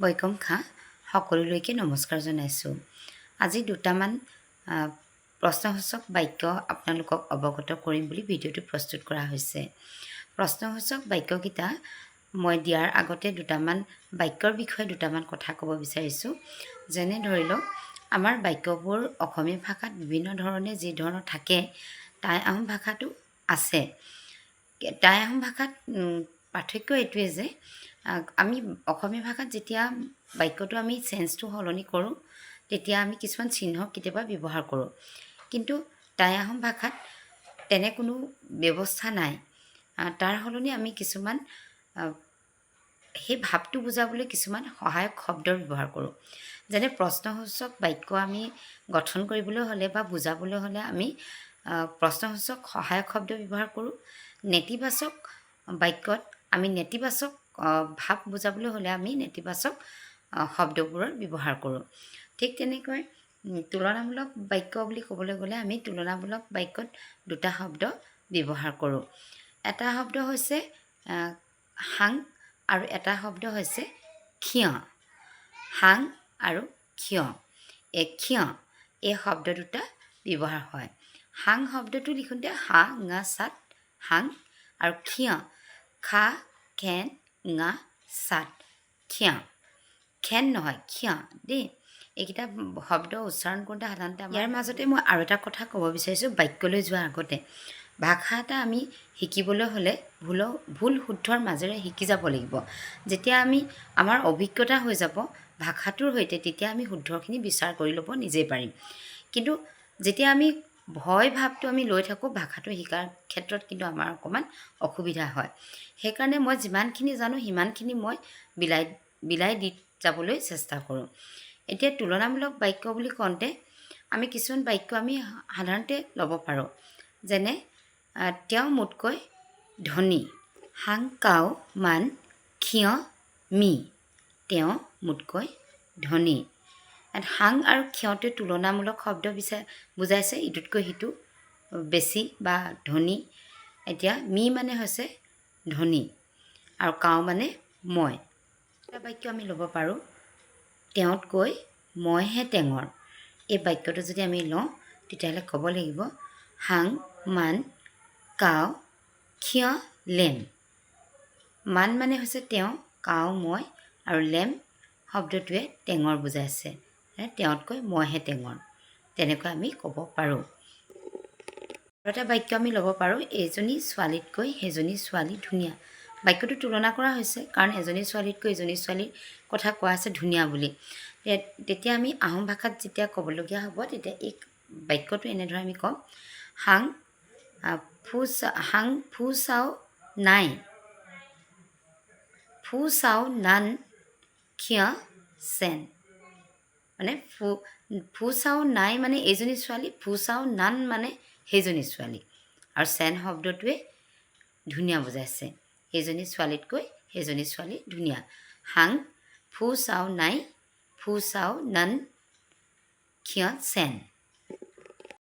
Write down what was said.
বৈকম খা সকলোলৈকে নমস্কাৰ জনাইছোঁ। আজি দুটামান প্ৰশ্নসূচক বাক্য আপোনালোকক অৱগত কৰিম বুলি ভিডিঅ'টো প্ৰস্তুত কৰা হৈছে। প্ৰশ্নসূচক বাক্যকেইটা মই দিয়াৰ আগতে দুটামান, বাক্যৰ বিষয়ে দুটামান কথা ক'ব বিচাৰিছোঁ। যেনে ধৰি লওক, আমাৰ বাক্যবোৰ অসমীয়া ভাষাত বিভিন্ন ধৰণে যি ধৰণৰ থাকে টাই আহোম ভাষাতো আছে। টাই আহোম ভাষাত পাৰ্থক্য এইটোৱে যে আমি অসমীয়া ভাষাত যেতিয়া বাক্যটো আমি চেঞ্জটো সলনি কৰোঁ তেতিয়া আমি কিছুমান চিহ্ন কেতিয়াবা ব্যৱহাৰ কৰোঁ। কিন্তু টাই আহোম ভাষাত তেনে কোনো ব্যৱস্থা নাই। তাৰ সলনি আমি কিছুমান সেই ভাৱটো বুজাবলৈ কিছুমান সহায়ক শব্দৰ ব্যৱহাৰ কৰোঁ। যেনে প্ৰশ্নসূচক বাক্য আমি গঠন কৰিবলৈ হ'লে বা বুজাবলৈ হ'লে আমি প্ৰশ্নসূচক সহায়ক শব্দ ব্যৱহাৰ কৰোঁ। নেতিবাচক বাক্যত আমি নেতিবাচক ভাৱ বুজাবলৈ হ'লে আমি নেতিবাচক শব্দবোৰৰ ব্যৱহাৰ কৰোঁ। ঠিক তেনেকৈ তুলনামূলক বাক্য বুলি ক'বলৈ গ'লে আমি তুলনামূলক বাক্যত দুটা শব্দ ব্যৱহাৰ কৰোঁ। এটা শব্দ হৈছে সাং আৰু এটা শব্দ হৈছে ক্ষীয়। সাং আৰু ক্ষীয়। এই ক্ষীয় এই শব্দ দুটা ব্যৱহাৰ হয়। সাং শব্দটো লিখোঁতে হা ঙা চাত সাং আৰু ক্ষীয় খা খেন ঙা চাত ক্ষীয় খেন নহয় ক্ষীয় দেই। এইকেইটা শব্দ উচ্চাৰণ কৰোঁতে সাধাৰণতে ইয়াৰ মাজতে মই আৰু এটা কথা ক'ব বিচাৰিছোঁ বাক্যলৈ যোৱাৰ আগতে। ভাষা এটা আমি শিকিবলৈ হ'লে ভুল ভুল শুদ্ধৰ মাজেৰে শিকি যাব লাগিব। যেতিয়া আমি আমাৰ অভিজ্ঞতা হৈ যাব ভাষাটোৰ সৈতে তেতিয়া আমি শুদ্ধখিনি বিচাৰ কৰি ল'ব নিজেই পাৰিম। কিন্তু যেতিয়া আমি ভয় ভাৱটো আমি লৈ থাকোঁ ভাষাটো শিকাৰ ক্ষেত্ৰত কিন্তু আমাৰ অকণমান অসুবিধা হয়। সেইকাৰণে মই যিমানখিনি জানো সিমানখিনি মই বিলাই বিলাই দি যাবলৈ চেষ্টা কৰোঁ। এতিয়া তুলনামূলক বাক্য বুলি কওঁতে আমি কিছুমান বাক্য আমি সাধাৰণতে ল'ব পাৰোঁ। যেনে তেওঁ মোতকৈ ধনী হাং কাও মান ক্ষীয় মি তেওঁ মোতকৈ ধনী। হাং আৰু ক্ষয়টোৱে তুলনামূলক শব্দ বিচাৰ বুজাইছে ইটোতকৈ সিটো বেছি বা ধনী। এতিয়া মি মানে হৈছে ধনী আৰু কাও মানে মই। এটা বাক্য আমি ল'ব পাৰোঁ তেওঁতকৈ মইহে টেঙৰ। এই বাক্যটো যদি আমি লওঁ তেতিয়াহ'লে ক'ব লাগিব হাং মান কাও ক্ষীয় লেম। মান মানে হৈছে তেওঁ কাও মই আৰু লেম শব্দটোৱে টেঙৰ বুজাইছে। তেওঁতকৈ মইহে টেঙৰ তেনেকৈ আমি ক'ব পাৰোঁ। আৰু এটা বাক্য আমি ল'ব পাৰোঁ এইজনী ছোৱালীতকৈ সেইজনী ছোৱালী ধুনীয়া। বাক্যটো তুলনা কৰা হৈছে কাৰণ এজনী ছোৱালীতকৈ এজনী ছোৱালীৰ কথা কোৱা আছে ধুনীয়া বুলি। তেতিয়া আমি আহোম ভাষাত যেতিয়া ক'বলগীয়া হ'ব তেতিয়া এই বাক্যটো এনেদৰে আমি ক'ম হাং ফু হাং ফু চাও নাই ফু চাও নান ক্ষীয় চেন। মানে ফু ফু চাও নাই মানে এইজনী ছোৱালী ফু চাও নান মানে সেইজনী ছোৱালী। আৰু চেন শব্দটোৱে ধুনীয়া বুজাইছে। সেইজনী ছোৱালীতকৈ সেইজনী ছোৱালী ধুনীয়া। হাং ফু চাও নাই ফু চাও নান, ক্ষিয় চেন।